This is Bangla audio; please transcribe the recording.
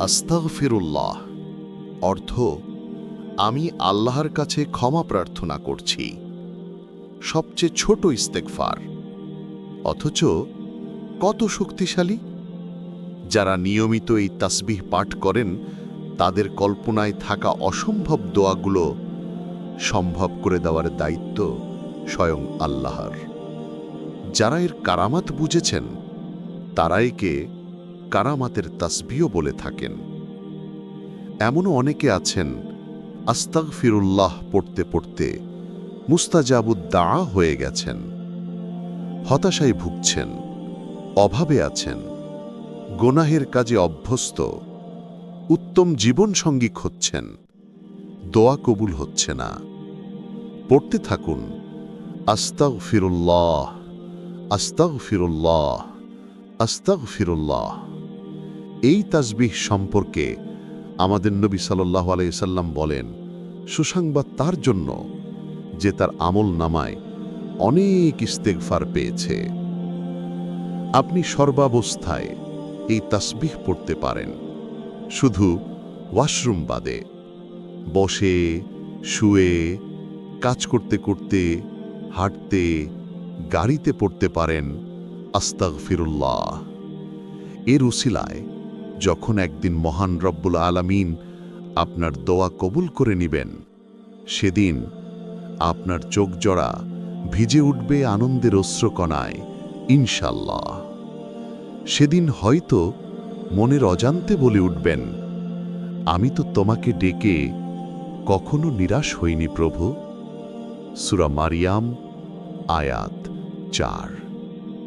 আস্তাগফিরুল্লাহ, অর্থ, আমি আল্লাহর কাছে ক্ষমা প্রার্থনা করছি। সবচেয়ে ছোট ইস্তেকফার অথচ কত শক্তিশালী? যারা নিয়মিত এই তাসবিহ পাঠ করেন, তাদের কল্পনায় থাকা অসম্ভব দোয়াগুলো সম্ভব করে দেওয়ার দায়িত্ব স্বয়ং আল্লাহর। যারা এর কারামাত বুঝেছেন তারা একে কারামাতের তাসবিও বলে থাকেন। এমনও অনেকে আছেন আস্তাগ ফিরুল্লাহ পড়তে পড়তে মুস্তাজাবুদ্দা হয়ে গেছেন। হতাশায় ভুগছেন, অভাবে আছেন, গোনাহের কাজে অভ্যস্ত, উত্তম জীবনসঙ্গী খুঁজছেন, দোয়া কবুল হচ্ছে না। পড়তে থাকুন আস্তাগ ফিরুল্লাহ আস্তাগ ফিরুল্লাহ আস্তাগ ফিরুল্লাহ এই তাসবিহ সম্পর্কে আমাদের নবী সাল্লাহ আলাইসাল্লাম বলেন, সুসংবাদ তার জন্য যে তার আমল নামায় অনেক ইস্তেগফার পেয়েছে। আপনি সর্বাবস্থায় এই তাসবিহ পড়তে পারেন। শুধু ওয়াশরুম বাদে বসে, শুয়ে, কাজ করতে করতে, হাঁটতে, গাড়িতে পড়তে পারেন আস্তাগ ফিরুল্লাহ এর উসিলায় যখন একদিন মহান রব্বুল আলামিন আপনার দোয়া কবুল করে নিবেন, সেদিন আপনার চোখ জড়া ভিজে উঠবে আনন্দের অশ্রকণায় ইনশাল্লাহ সেদিন হয়তো মনের অজান্তে বলে উঠবেন, আমি তো তোমাকে ডেকে কখনো নিরাশ হইনি প্রভু। সুরা মারিয়াম, আয়াত চার।